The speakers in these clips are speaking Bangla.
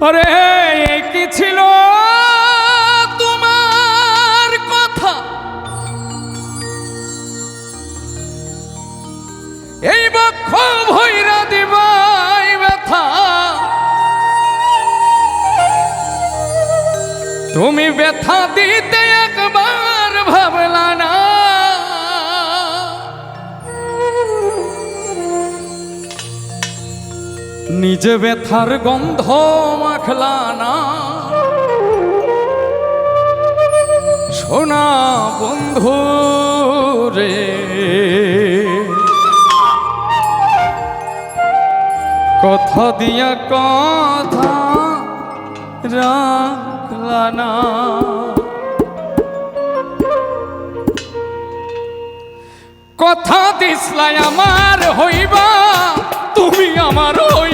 আরে এই কি ছিল তোমার কথা? এই বক্ষ ভৈরা দিবাই ব্যথা। তুমি ব্যথা দিতে একবার ভাবলা নিজে ব্যথার গন্ধ মাখলা না। সোনা বন্ধু রে, কথা দিয়া কথা রাখলা না। কথা দিসলাই আমার হইবা, তুমি আমার হইয়া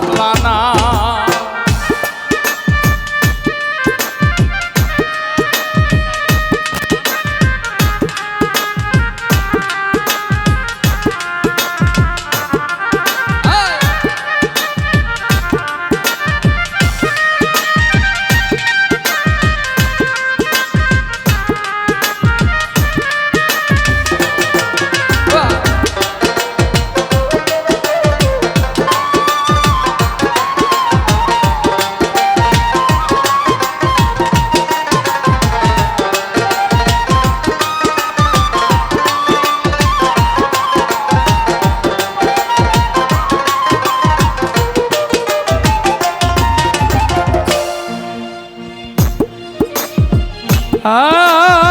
আর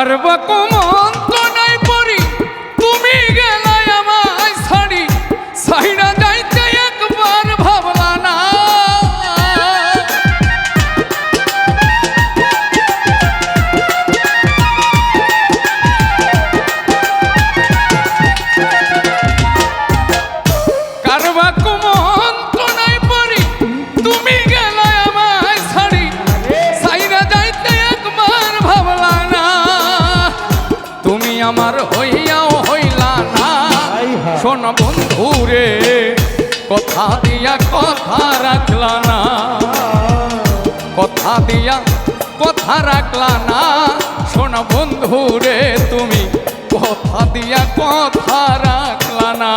কারবা বন্ধু রে কথা দিয়া কথা রাখলা না। কথা দিয়া কথা রাখলা না। শোন বন্ধু রে, তুমি কথা দিয়া কথা রাখলা না।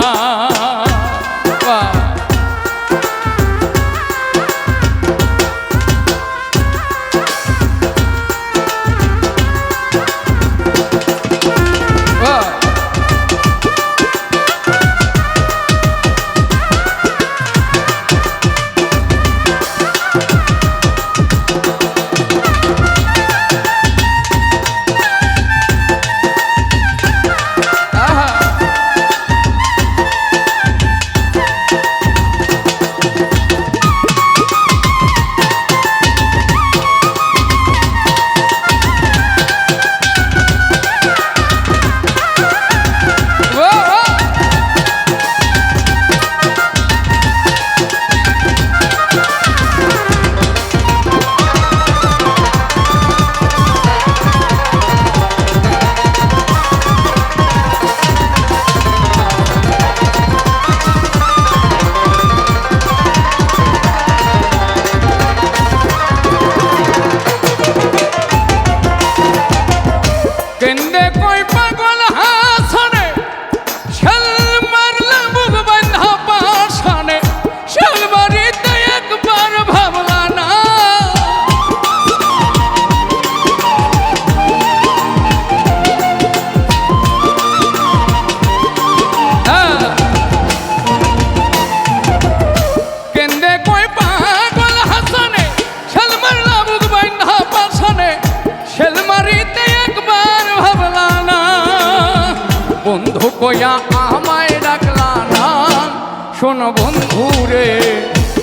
বন্ধু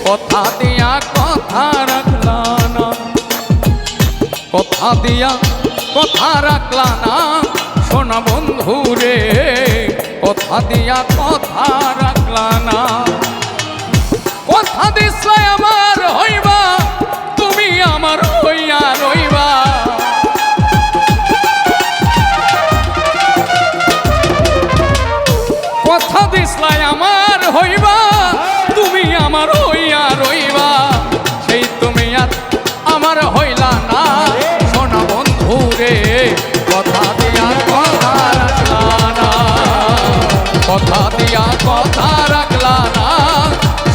কথা দিয়া কথা রাখলা কথা দিয়া কথা রাখলা না শোন বন্ধু রে কথা দিয়া কথা রাখলা না। কথা দিছে আমার হইবা, তুমি আমার হইয়া রইবা।